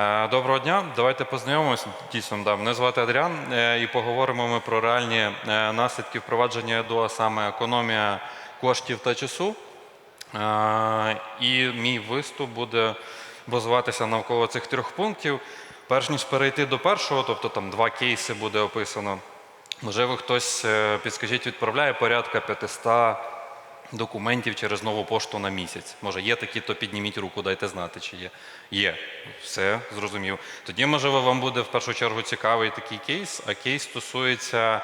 Е, Доброго дня, давайте познайомимося. Дійсно, да. Мене звати Адріан, е, і поговоримо ми про реальні е, наслідки впровадження ЕДО, а саме економія коштів та часу. І мій виступ буде базуватися навколо цих трьох пунктів. Перш ніж перейти до першого, тобто там два кейси буде описано. Можливо, хтось підскажіть, відправляє порядка 500 документів через нову пошту на місяць. Може, є такі, то підніміть руку, дайте знати, чи є. Є. Все, зрозумів. Тоді, можливо, вам буде в першу чергу цікавий такий кейс, а кейс стосується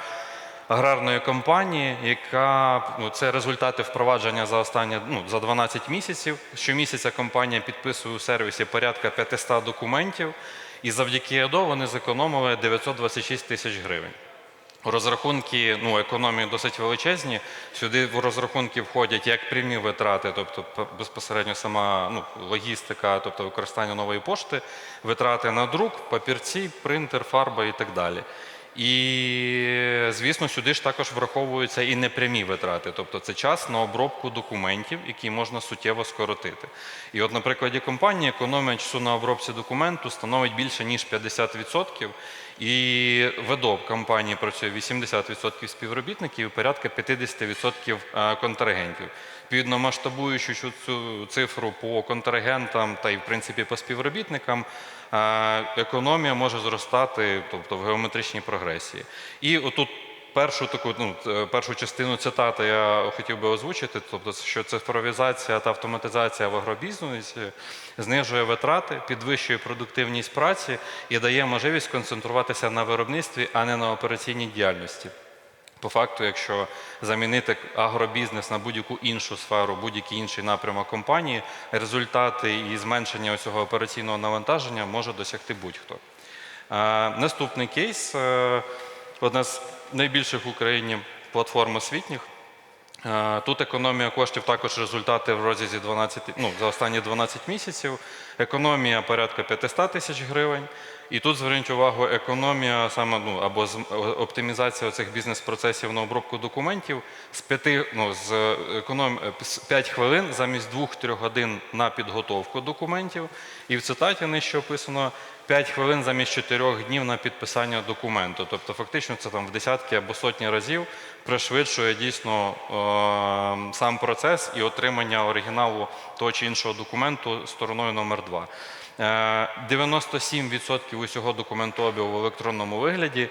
аграрної компанії, яка ну, це результати впровадження за останні ну, за 12 місяців. Щомісяця компанія підписує у сервісі порядка 500 документів, і завдяки ЕДО вони зекономили 926 тисяч гривень. Розрахунки ну, економії досить величезні. Сюди в розрахунки входять як прямі витрати, тобто безпосередньо сама ну, логістика, тобто використання нової пошти, витрати на друк, папірці, принтер, фарба і так далі. І, звісно, сюди ж також враховуються і непрямі витрати, тобто це час на обробку документів, які можна суттєво скоротити. І от на прикладі компанії економія часу на обробці документу становить більше ніж 50%, і ВДОП компанії працює 80% співробітників і порядка 50% е, контрагентів. Відповідно, масштабуючи цю- цифру по контрагентам та й в принципі по співробітникам, економія може зростати, тобто в геометричній прогресії. І отут першу таку ну, е, першу частину цитати я хотів би озвучити, тобто, що цифровізація та автоматизація в агробізнесі знижує витрати, підвищує продуктивність праці і дає можливість концентруватися на виробництві, а не на операційній діяльності. По факту, якщо замінити агробізнес на будь-яку іншу сферу, будь-який інший напрямок компанії, результати і зменшення цього операційного навантаження може досягти будь-хто. Е, Наступний кейс е, одна з найбільших в Україні платформ освітніх. Е, Тут економія коштів також результати в розрізі 12, ну, за останні 12 місяців. Економія порядка 500 тисяч гривень. І тут зверніть увагу, економія саме ну, або оптимізація цих бізнес-процесів на обробку документів з 5, ну, з економ, з 5 хвилин замість 2-3 годин на підготовку документів. І в цитаті нижче описано 5 хвилин замість 4 днів на підписання документу. Тобто, фактично, це там в десятки або сотні разів пришвидшує дійсно е, сам процес і отримання оригіналу того чи іншого документу стороною номер 2. Е, 97% усього документообігу в електронному вигляді.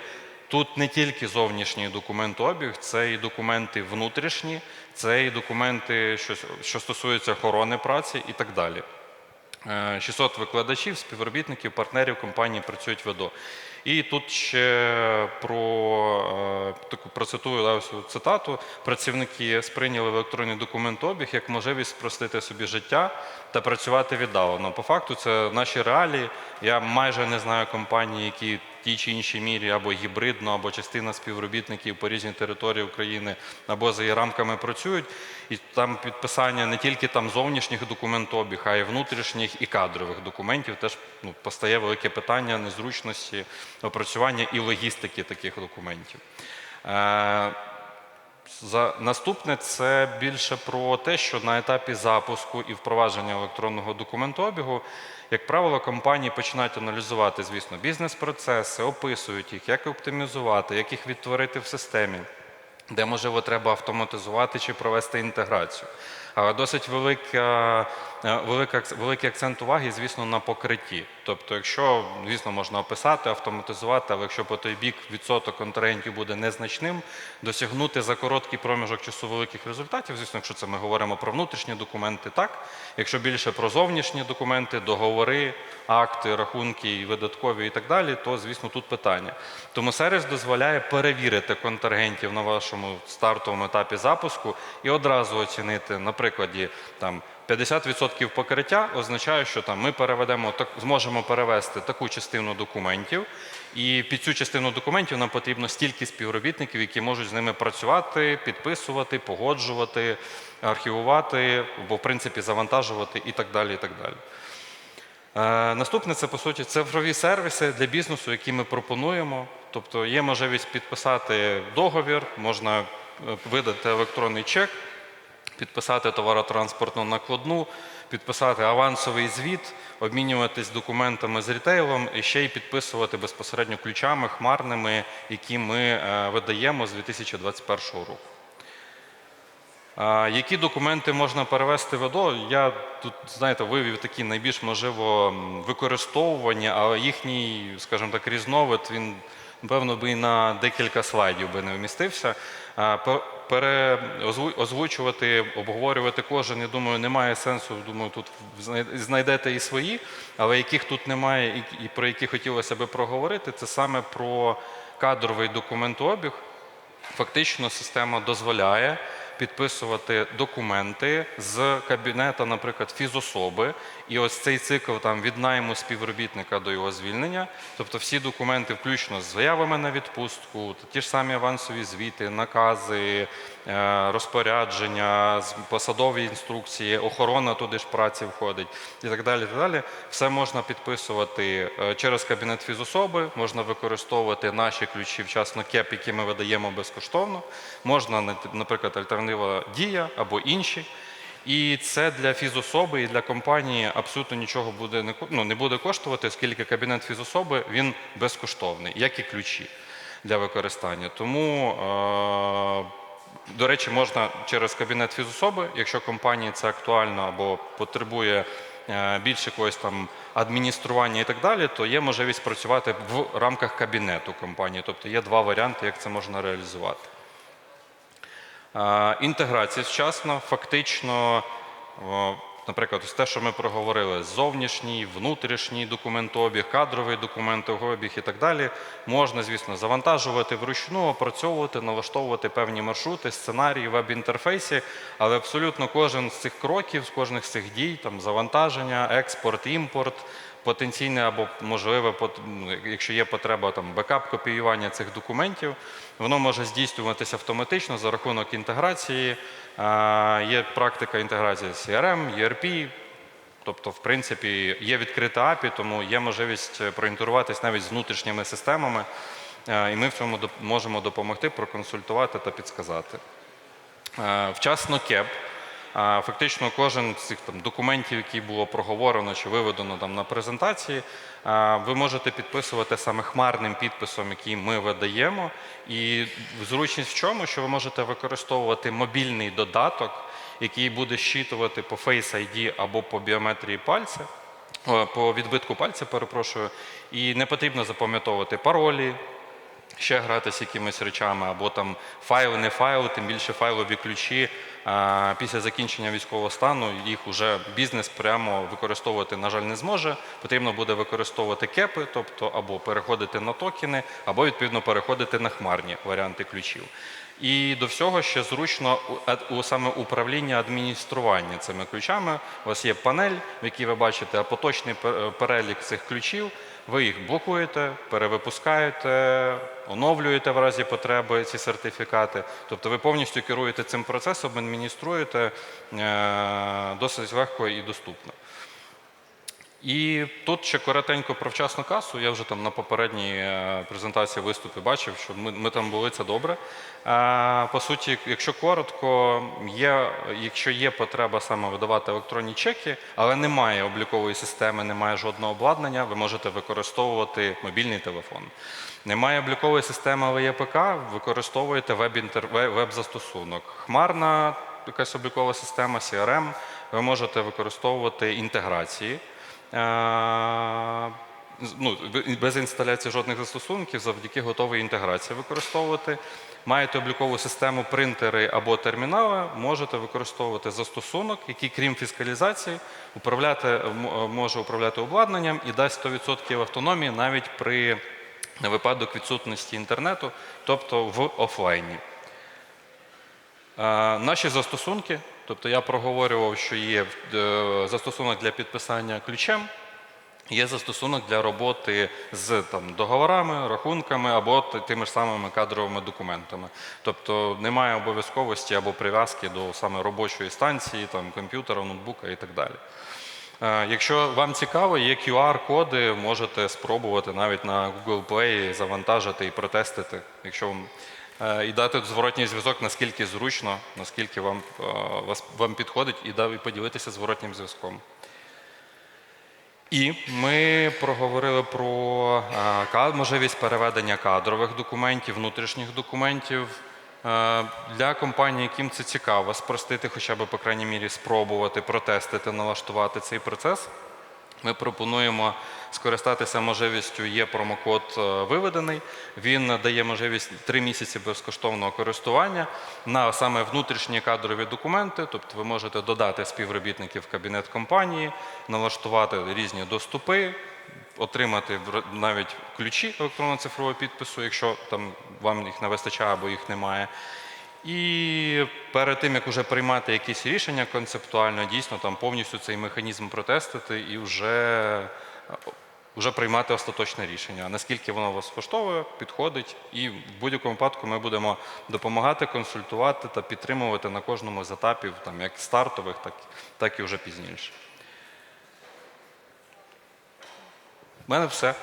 Тут не тільки зовнішній документообіг, це і документи внутрішні, це і документи, що стосуються охорони праці і так далі. Е, 600 викладачів, співробітників, партнерів компанії працюють в ЕДО. І тут ще про е, таку процитую да, ось цитату. Працівники сприйняли електронний документообіг як можливість спростити собі життя та працювати віддалено. По факту, це наші реалії. Я майже не знаю компанії, які тій чи іншій мірі або гібридно, або частина співробітників по різній території України, або за її рамками працюють. І там підписання не тільки там зовнішніх документообіг, а й внутрішніх і кадрових документів. Теж ну, постає велике питання незручності опрацювання і логістики таких документів. За наступне це більше про те, що на етапі запуску і впровадження електронного документообігу, як правило, компанії починають аналізувати, звісно, бізнес-процеси, описують їх, як оптимізувати, як їх відтворити в системі, де можливо треба автоматизувати чи провести інтеграцію. Досить велика, е, велика, великий акцент уваги, звісно, на покритті. Тобто, якщо, звісно, можна описати, автоматизувати, але якщо по той бік відсоток контрагентів буде незначним, досягнути за короткий проміжок часу великих результатів, звісно, якщо це ми говоримо про внутрішні документи, так. Якщо більше про зовнішні документи, договори, акти, рахунки, видаткові і так далі, то, звісно, тут питання. Тому сервіс дозволяє перевірити контрагентів на вашому стартовому етапі запуску і одразу оцінити, на прикладі там 50% покриття означає, що там ми переведемо так, зможемо перевести таку частину документів, і під цю частину документів нам потрібно стільки співробітників, які можуть з ними працювати, підписувати, погоджувати, архівувати, або в принципі завантажувати і так далі. І так далі. Е, Наступне це по суті цифрові сервіси для бізнесу, які ми пропонуємо. Тобто є можливість підписати договір, можна е, видати електронний чек, підписати товаротранспортну накладну, підписати авансовий звіт, обмінюватись документами з рітейлом і ще й підписувати безпосередньо ключами хмарними, які ми е, видаємо з 2021 року. Які документи можна перевести в ОДО? Я тут, знаєте, вивів такі найбільш можливо м, використовувані, а їхній, скажімо так, різновид, він, напевно, би і на декілька слайдів би не вмістився. Озвучувати, обговорювати кожен, я думаю, немає сенсу. Думаю, тут знай- знайдете і свої, але яких тут немає, і про які хотілося би проговорити, це саме про кадровий документообіг. Фактично система дозволяє підписувати документи з кабінета, наприклад, фізособи, і ось цей цикл там від найму співробітника до його звільнення, тобто всі документи, включно з заявами на відпустку, ті ж самі авансові звіти, накази, розпорядження, посадові інструкції, охорона туди ж праці входить і так далі. так далі. Все можна підписувати е, через кабінет фізособи, можна використовувати наші ключі, вчасно КЕП, які ми видаємо безкоштовно. Можна, наприклад, альтернатива дія або інші. І це для фізособи і для компанії абсолютно нічого буде не ну, не буде коштувати, оскільки кабінет фізособи він безкоштовний, як і ключі для використання. Тому, е, до речі, можна через кабінет фізособи, якщо компанії це актуально або потребує е, більше якогось там адміністрування і так далі, то є можливість працювати в рамках кабінету компанії. Тобто є два варіанти, як це можна реалізувати. Е, Інтеграція вчасно, фактично, наприклад, те, що ми проговорили, зовнішній, внутрішній документообіг, кадровий документообіг і так далі, можна, звісно, завантажувати вручну, опрацьовувати, налаштовувати певні маршрути, сценарії веб-інтерфейсі, але абсолютно кожен з цих кроків, з кожних з цих дій, там завантаження, експорт, імпорт, потенційне або можливе, ну, якщо є потреба там бекап копіювання цих документів, воно може здійснюватися автоматично за рахунок інтеграції. Є практика інтеграції з CRM, ERP, Тобто, в принципі, є відкрита API, тому є можливість е, проінтеруватись навіть з внутрішніми системами, е, і ми в цьому можемо допомогти, проконсультувати та підсказати. Е, Вчасно КЕП. Фактично, кожен з цих там документів, які було проговорено чи виведено там на презентації, ви можете підписувати саме хмарним підписом, який ми видаємо. І зручність в чому, що ви можете використовувати мобільний додаток, який буде щитувати по Face ID або по біометрії пальця. По відбитку пальця, перепрошую, і не потрібно запам'ятовувати паролі, ще грати з якимись речами, або там файл, не файл, тим більше файлові ключі. Після закінчення військового стану їх вже бізнес прямо використовувати, на жаль, не зможе. Потрібно буде використовувати кепи, тобто або переходити на токени, або відповідно переходити на хмарні варіанти ключів. І до всього ще зручно у- саме управління адміністрування цими ключами. У вас є панель, в якій ви бачите поточний перелік цих ключів. Ви їх блокуєте, перевипускаєте, оновлюєте в разі потреби ці сертифікати. Тобто ви повністю керуєте цим процесом, адмініструєте е, досить легко і доступно. І тут ще коротенько про вчасну касу. Я вже там на попередній е, презентації виступі бачив, що ми, ми там були це добре. Е, По суті, якщо коротко, є, якщо є потреба саме видавати електронні чеки, але немає облікової системи, немає жодного обладнання, ви можете використовувати мобільний телефон. Немає облікової системи, але є ПК, використовуєте веб-застосунок. Хмарна якась облікова система, CRM, ви можете використовувати інтеграції. Е, ну, без інсталяції жодних застосунків, завдяки готовій інтеграції використовувати. Маєте облікову систему принтери або термінали, можете використовувати застосунок, який, крім фіскалізації, управляти, може управляти обладнанням і дасть 100% автономії навіть при випадок відсутності інтернету, тобто в офлайні. Е, Наші застосунки, тобто я проговорював, що є е, застосунок для підписання ключем, є застосунок для роботи з там, договорами, рахунками або тими ж самими кадровими документами. Тобто немає обов'язковості або прив'язки до саме робочої станції, там, комп'ютера, ноутбука і так далі. Е, Якщо вам цікаво, є QR-коди, можете спробувати навіть на Google Play завантажити і протестити, якщо вам і дати зворотній зв'язок, наскільки зручно, наскільки вам, е, вам підходить, і, дав- поділитися зворотнім зв'язком. І ми проговорили про е, можливість переведення кадрових документів, внутрішніх документів. Е, Для компаній, яким це цікаво, спростити, хоча б, по крайній мірі, спробувати, протестити, налаштувати цей процес. Ми пропонуємо скористатися можливістю. Є промокод е, виведений. Він дає можливість 3 місяці безкоштовного користування на саме внутрішні кадрові документи. Тобто ви можете додати співробітників в кабінет компанії, налаштувати різні доступи, отримати навіть ключі електронно-цифрового підпису, якщо там вам їх не вистачає або їх немає. І перед тим, як вже приймати якісь рішення концептуально, дійсно там повністю цей механізм протестити і вже, вже приймати остаточне рішення. Наскільки воно вас влаштовує, підходить, і в будь-якому випадку ми будемо допомагати, консультувати та підтримувати на кожному з етапів, там як стартових, так, так і вже пізніше. У мене все.